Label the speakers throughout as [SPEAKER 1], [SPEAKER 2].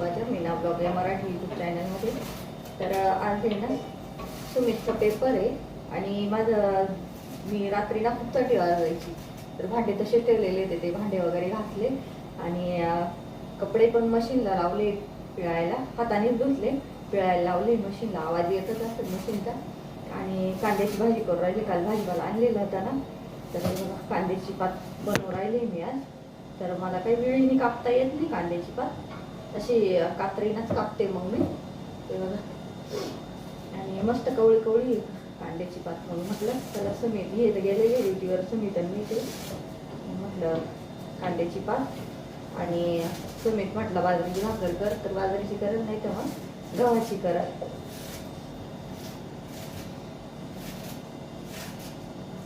[SPEAKER 1] माझ्या मीना ब्लॉग या मराठी यूट्यूब चॅनलमध्ये तर आज आहे ना सुमितचा पेपर आहे. आणि माझं मी रात्रीला खूप चटी वाजवायची तर भांडे तसे ठेवलेले होते ते भांडे वगैरे घातले आणि कपडे पण मशीनला लावले पिळायला. हाताने धुतले पिळायला लावले मशीनला आवाज येतच असतात मशीनचा. आणि कांद्याची भाजी करून राहिली काल भाजीपाला आणलेला होता ना. तर कांद्याची पात बनवून राहिली मी आज. तर मला काही वेळीने कापता येत नाही कांद्याची पात. तशी कात्रीनच कापते मग मी. ते बघा. आणि मस्त कवळी कवळी कांद्याची पात मग म्हटलं. त्याला समित हे तर गेलेले ड्युटीवर. समित आणि मी ते म्हटलं कांद्याची पात. आणि समीत म्हटलं बाजरीची भाकर कर. तर बाजरीची करत नाही तर मग गव्हाची करत.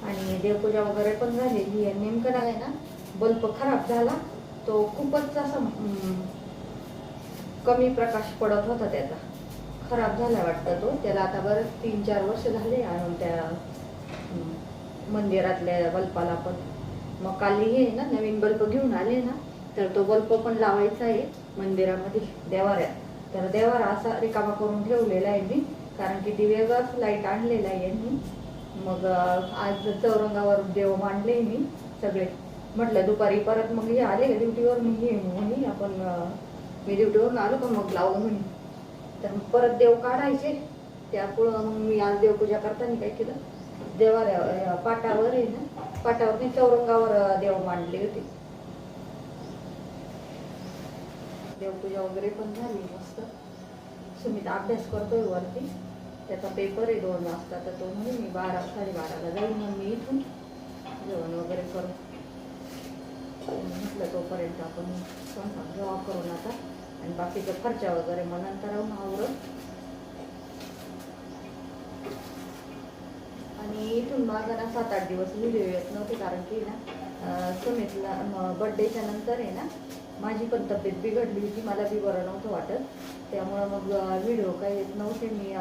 [SPEAKER 1] आणि देवपूजा वगैरे पण झालेली आहे. नेमकं नाही ना बल्ब खराब झाला. तो खूपच असा कमी प्रकाश पडत होता त्याचा. खराब झाला वाटतं तो. त्याला आता बरं तीन चार वर्ष झाले आणून त्या मंदिरातल्या बल्पाला पण. मग काल हे ना नवीन बल्ब घेऊन आले ना तर तो बल्ब पण लावायचा आहे मंदिरामध्ये देवाऱ्यात. तर देवारा असा रिकामा करून ठेवलेला आहे मी कारण की ती वेगळाच लाइट आणलेला आहे यांनी. मग आज चौरंगावर देव मांडले मी सगळे. म्हटलं दुपारी परत मग हे आले ड्युटीवर मी हे आपण मी ड्युटीवरून आलो पण मग लावू म्हणे. तर मग परत देव काढायचे. त्यापुढं मग मी आज देवपूजा करताना काय केलं? देवाऱ्या पाटावर आहे ना पाटावर नाही चौरंगावर देव मांडले होते. देवपूजा वगैरे पण झाली मस्त. सुमित अभ्यास करतोय वरती. त्याचा पेपर आहे दोन वाजता. तर तो म्हणे मी बारा साडेबाराला जाईन मग मी इथून जेवण वगैरे करू म्हटलं तोपर्यंत आपण स्वयंपाक जेव्हा करून आता. आणि बाकीचा खर्चा वगैरे मग नंतर राहून आणि इथून माझा ना सात आठ दिवस व्हिडिओ येत नव्हते कारण की ना अं, सुमितला बड्डेच्या नंतर आहे ना माझी पण तब्येत बिघडली होती मला बी बरं नव्हतं वाटत. त्यामुळं मग व्हिडिओ काही येत नव्हते. मी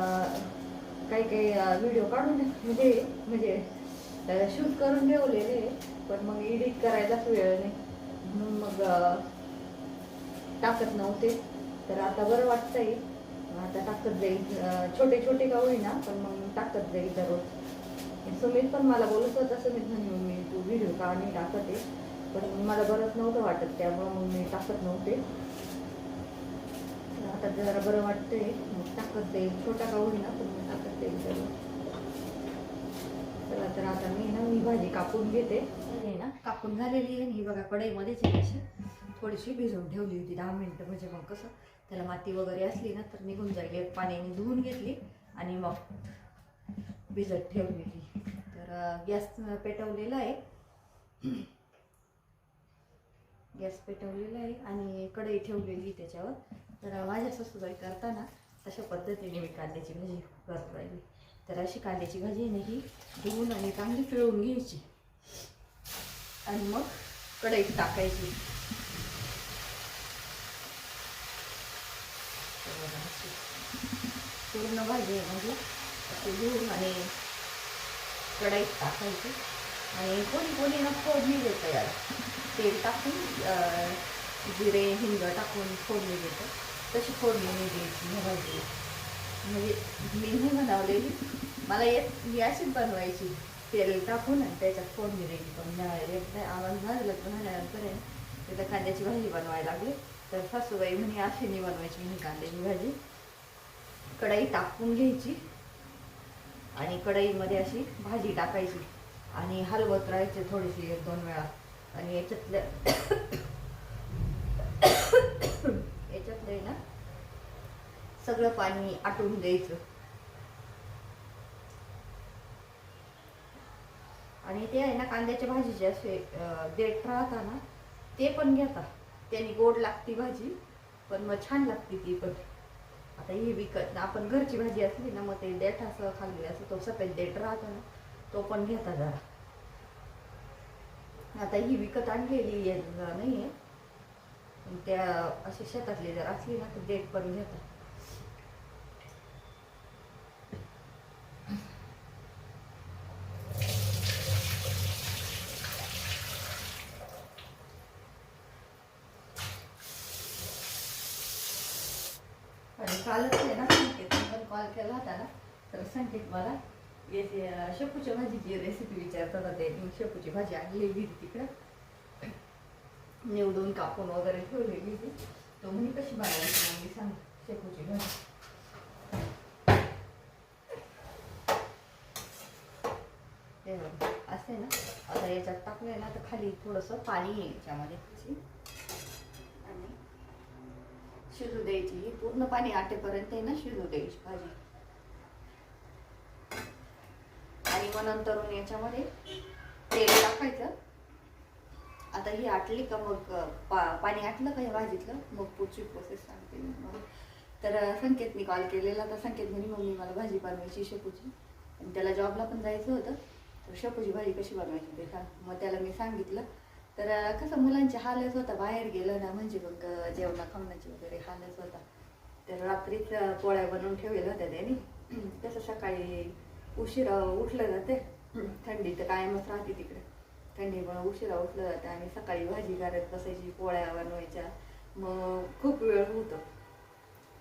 [SPEAKER 1] काही काही व्हिडिओ काढून म्हणजे म्हणजे शूट करून ठेवलेले पण मग एडिट करायलाच वेळ नाही. म्हणून मग टाकत नव्हते. तर आता बरं वाटतंय. आता टाकत जाईल. छोटे छोटे का होईना पण मग टाकत जाईल दररोज. सुमित पण मला बोलत होता सुमित म्हणे मी तू व्हिडिओ का नाही टाकत आहे? पण मला बरंच नव्हतं वाटत त्यामुळं मग मी टाकत नव्हते. तर आता जरा बरं वाटतंय. मग टाकत जाईल. छोटा का होईना पण मग टाकत जाईल दररोज. चला तर आता मी ना मी भाजी कापून घेते. ना कापून झालेली आहे ही बघा कढईमध्येच आहे थोडीशी भिजवून ठेवली होती दहा मिनटं म्हणजे मग कसं त्याला माती वगैरे असली ना तर निघून जाईल. एक पाण्याने धुवून घेतली आणि मग भिजत ठेवलेली तर गॅस पेटवलेला आहे. गॅस पेटवलेला आहे आणि कढई ठेवलेली त्याच्यावर. तर माझ्या ससूबाई करताना तशा पद्धतीने मी कांद्याची भाजी करत राहिली. तर अशी कांद्याची भाजी आहे ही धुवून आणि चांगली पिळून घ्यायची. आणि मग कढईत टाकायची तर बघा अशी पूर्ण भाजी आहे म्हणजे अशी धुवून आणि कढईत टाकायची. आणि कोणी कोणी ना फोडणी देतं याला. तेल टाकून जिरे हिंग टाकून फोडणी देतं. तशी फोडणी मी द्यायची ह्या भाजी म्हणजे मी नाही बनवलेली. मला येत मी अशीच बनवायची. तेल टाकून आणि त्याच्यात फोडणी द्यायची. पण एकदा आवाज झालं लग्न झाल्यानंतर आहे ना, कांद्याची भाजी बनवायला लागली. तर सासूबाई म्हणे अशी नाही बनवायची म्हणे कांद्याची भाजी. कढई टाकून घ्यायची आणि कढईमध्ये अशी भाजी टाकायची आणि हलवत राहायचे थोडीशी एक दोन वेळा. आणि याच्यातल्या याच्यातलं आहे ना सगळं पाणी आटून द्यायचं. आणि ते आहे ना कांद्याच्या भाजीचे असे देठ राहता ना ते पण घेता. त्याने गोड लागती भाजी पण मग छान लागते ती पण. आता ही विकत आपण घरची भाजी असली ना मग ते देठ असं खाल्ली असं तो सफेद देठ राहतो ना तो पण घेता जरा. आता ही विकत आणलेली नाही आहे पण त्या अशी शेतातली जर असली ना तर देठ पण घेतात. संकेत मला याची शेपूच्या भाजीची रेसिपी विचारतात होते मी शेपूची भाजी आणलेली होती तिकडं. निवडून कापून वगैरे ठेवलेली होती तो. म्हणे कशी बनवायची मग मी सांग शेपूची भाजी. असते ना? आता याच्यात टाकले ना तर खाली थोडंसं पाणी आहे याच्यामध्ये. आणि शिजू द्यायची. ही पूर्ण पाणी आटेपर्यंत आहे ना शिजू द्यायची भाजी आणि मग नंतरून याच्यामध्ये तेल टाकायचं. आता ही आटली का मग पा पाणी आटलं का हे भाजीतलं? मग पुढची प्रोसेस सांगते मी मग तर संकेतनी कॉल केलेला तर संकेत म्हणे मम्मी मला भाजी बनवायची शेपूची. आणि त्याला जॉबला पण जायचं होतं. तर शेपूची भाजी कशी बनवायची ते सांग. मग त्याला मी सांगितलं. तर कसं मुलांचे हालच होता. बाहेर गेलं ना म्हणजे मग जेवणा खावण्याची वगैरे हालच होता. तर रात्रीच पोळ्या बनवून ठेवलेल्या होत्या त्याने. कसं सकाळी उशिरा उठलं जाते थंडी तर कायमच राहते तिकडे. थंडीमुळे उशिरा उठलं जातं आणि सकाळी भाजी करत बसायची पोळ्या बनवायच्या. मग खूप वेळ होतो.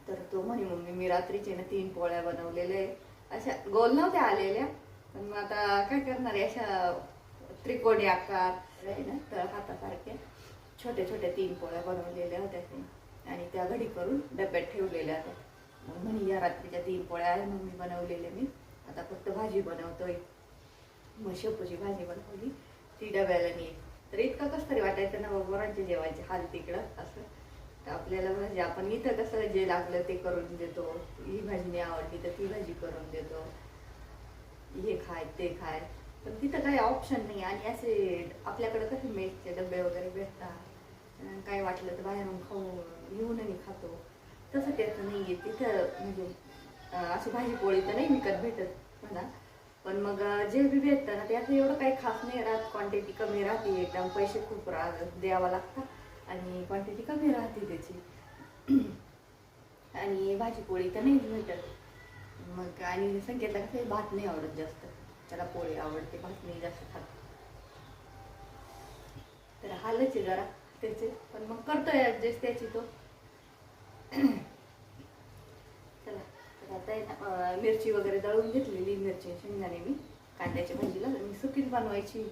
[SPEAKER 1] तर तो म्हणे मम्मी मी रात्रीचे ना तीन पोळ्या बनवलेल्या आहे. अशा गोल नव्हत्या आलेल्या पण मग आता काय करणार आहे? अशा त्रिकोणी आकार आहे ना तर हातासारख्या छोट्या छोट्या तीन पोळ्या बनवलेल्या होत्या ते. आणि त्या घडी करून डब्यात ठेवलेल्या होत्या. म्हणे या रात्रीच्या तीन पोळ्या आहे मग मी बनवलेल्या मी. आता फक्त भाजी बनवतोय. मग शेपूची भाजी बनवली. ती डब्याला नी तर इतकं कसं तरी वाटायचं ना बरोबरांचे जेवायचे हाल तिकडं असं. तर आपल्याला भाजी आपण इथं कसं जे लागलं ते करून देतो. ही भाजी नाही आवडली तर ती भाजी करून देतो. हे खाय ते खाय. पण तिथं काही ऑप्शन नाही. आणि असे आपल्याकडे कसे मेसचे डबे वगैरे भेटतात. काय वाटलं तर बाहेरून खाऊ येऊनही खातो. तसं त्याचं नाही आहे तिथं म्हणजे असं भाजी पोळी तर नाही विकत भेटत. म्हणा पण मग जे बी भेटतं ना त्याचं एवढं काही खास नाही राहत. क्वांटिटी कमी राहते एकदम. पैसे खूप रा द्यावा लागतात. आणि क्वांटिटी कमी राहते त्याची. आणि भाजी पोळी तर नाही भेटत. मग आणि संकेतला कसं भात नाही आवडत जास्त. त्याला पोळी आवडते भात नाही जास्त खात. तर हालच आहे जरा त्याचे. पण मग करतोय ॲडजस्ट त्याची तो. आता मिरची वगैरे दळून घेतलेली मिरची शेंगदाणे मी कांद्याच्या भाजीला. मी सुकीच बनवायची.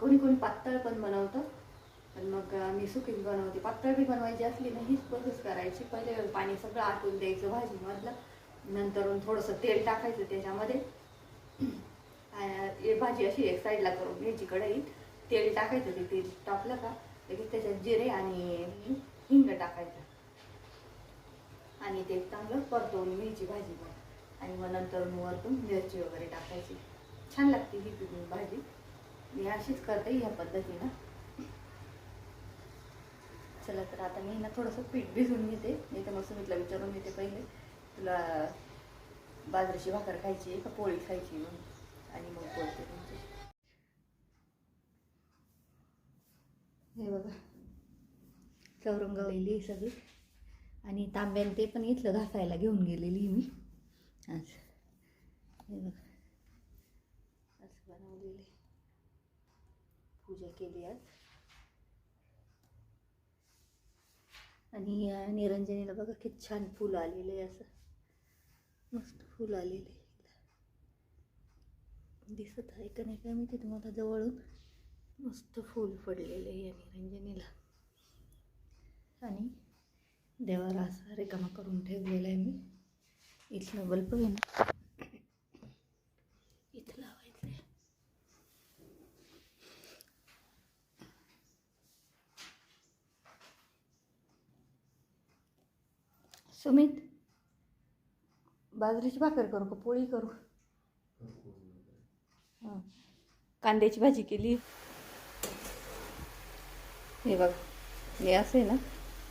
[SPEAKER 1] कोणी कोणी पातळ पण बनवतं पण मग मी सुकीच बनवते. पातळ बी बनवायची असली ना हीच प्रोसेस करायची. पहिले पाणी सगळं आटून द्यायचं भाजीमधलं. नंतर थोडंसं तेल टाकायचं त्याच्यामध्ये. हे भाजी अशी एक साईडला करून घ्यायची कढईत. तेल टाकायचं ते तेल टाकलं का लगेच त्याच्यात जिरे आणि हिंग टाकायचं. आणि ते चांगलं परतवून घ्यायची भाजी मग आणि मग नंतर वरतून मिरची वगैरे टाकायची. छान लागते ही पिकून भाजी. मी अशीच करते ह्या पद्धतीनं. चला तर आता मी ना थोडंसं पीठ भिजवून घेते. नाही तर मग सुमितला विचारून घेते पहिले. तुला बाजरीची भाकर खायची आहे का पोळी खायची म्हणून? आणि मग बोलते तुमची हे बघा. चौरंगवलेली सगळी. आणि तांब्यान ते पण इथलं घासायला घेऊन गेलेली मी. आज हे बघा. असं बनवलेले. पूजा केली आज. आणि निरंजनीला बघा किती छान फुल आलेलं आहे असं. मस्त फुल आलेले दिसत आहे का नाही काय माहिती तुम्हाला जवळून. मस्त फूल पडलेले आहे या निरंजनीला. आणि देवाला असा रिकामा करून ठेवलेला आहे मी. इथलं बल्ब आहे इथं लावायचं आहे सुमित बाजरीची भाकर करू का? पोळी करू? हां. कांद्याची भाजी केली. हे बघ हे असं आहे ना?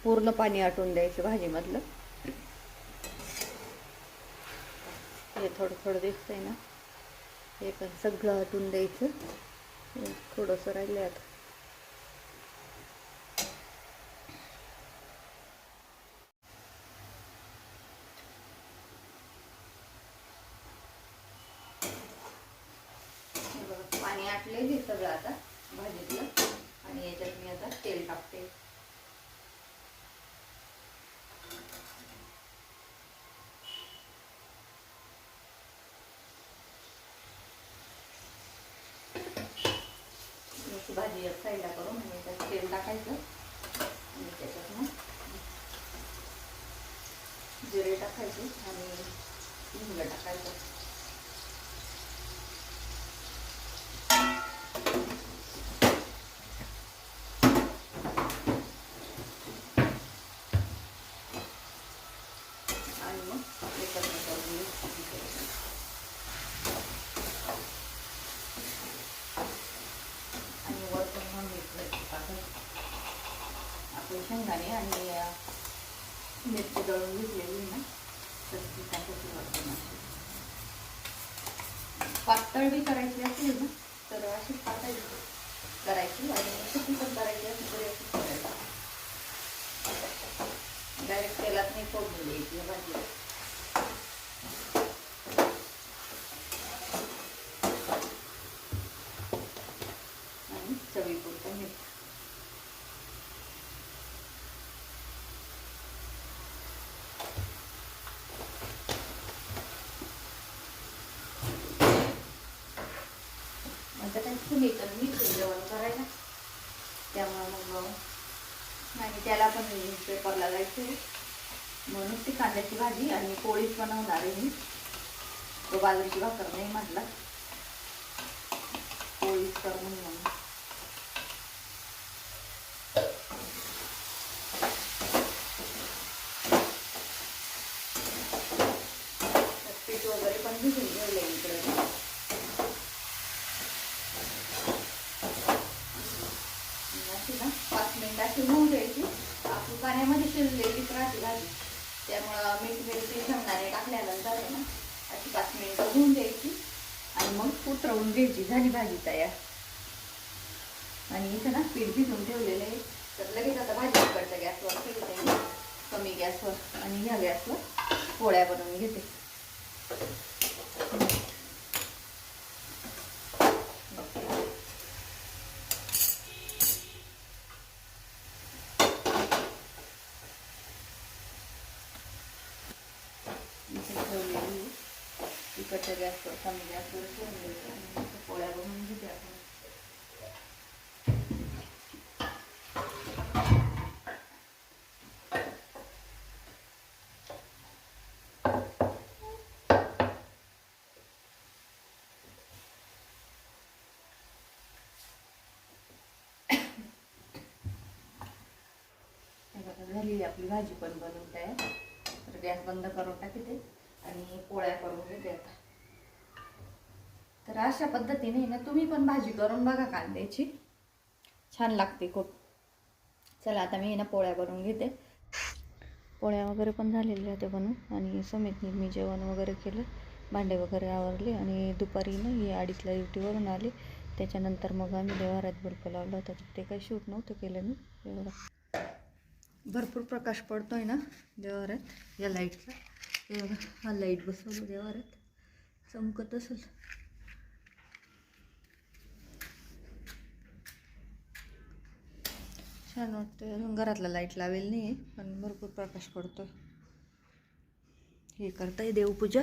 [SPEAKER 1] पूर्ण पाणी आटून द्यायचं भाजीमधलं. हे थोडं थोडं दिसतंय ना. हे पण सगळं आटून द्यायचं. थोडंसं राहिलं आता. पाणी आटलेली सगळं आता भाजीतलं आणि याच्यात मी आता तेल टाकते मस्त भाजी एक साईडला करून आणि त्यात तेल टाकायचं. आणि त्याच्यात मग जिरे टाकायचे आणि हिंग टाकायचं आणि मग एकत्र करून घ्यायचं. आणि वरतून मग मिरची टाकायची आपले शेंगदाणे आणि मिरची दळून घेतलेली ना तर ती टाकायची सुरुवात अशी. पातळ बी करायची असेल ना तर अशी पातळी करायची आणि सुकी पण करायची असेल तर अशीच करायची डायरेक्ट तेलात नाही फोडणी द्यायची भाजी तुम्ही तर मीठ जेवण करायला. त्यामुळं मग आणि त्याला पण पेपरला जायचं. म्हणून ती कांद्याची भाजी आणि पोळीच बनवणार आहे मी. तो बाजरीची भाकर नाही म्हटला. पोळीच कर म्हणून म्हणून. त्यात पीठ वगैरे पण भिजून ठेवलंय इकडे अशी ना पाच मिनिटं अशी होऊ द्यायची आपली पाण्यामध्ये शिजलेलीच राहते भाजी त्यामुळं मीठ मिरची शेंगदाणे टाकल्यानंतर आहे ना अशी पाच मिनिटं होऊन द्यायची आणि मग उतरवून घ्यायची झाली भाजी तयार. आणि इथं ना पीठ भिजून ठेवलेलं आहे. तर लगेच आता भाजी इकडच्या गॅसवर ठेवते मी. कमी गॅसवर आणि ह्या गॅसवर पोळ्या बनवून घेते इथे ठेवलेली आहे. इकडच्या गॅसवर कमी गॅसवर ठेवून द्यायचं आणि पोळ्या बनवून घेते आपण झालेली आपली भाजी पण बनवून तयार तर गॅस बंद करून टाकते आणि पोळ्या करून घेते आता. तर अशा पद्धतीने ना तुम्ही पण भाजी करून बघा कांद्याची. छान लागते खूप. चला आता मी ना पोळ्या करून घेते. पोळ्या वगैरे पण झालेल्या होत्या बनवून आणि समितनी मी जेवण वगैरे केलं. भांडे वगैरे आवरले आणि दुपारी ना ही अडीचला ड्युटीवरून आले. त्याच्यानंतर मग आम्ही देवारात बल्ब लावला होता. तर ते काही शूट नव्हतं केलं मी. एवढं. भरपूर प्रकाश पडतो आहे ना देवारात या लाईटचा हा लाइट बसवलं देवारात चमकत असेल. छान वाटतं अजून घरातला लाइट लावेल नाही पण भरपूर प्रकाश पडतो हे करताय देवपूजा.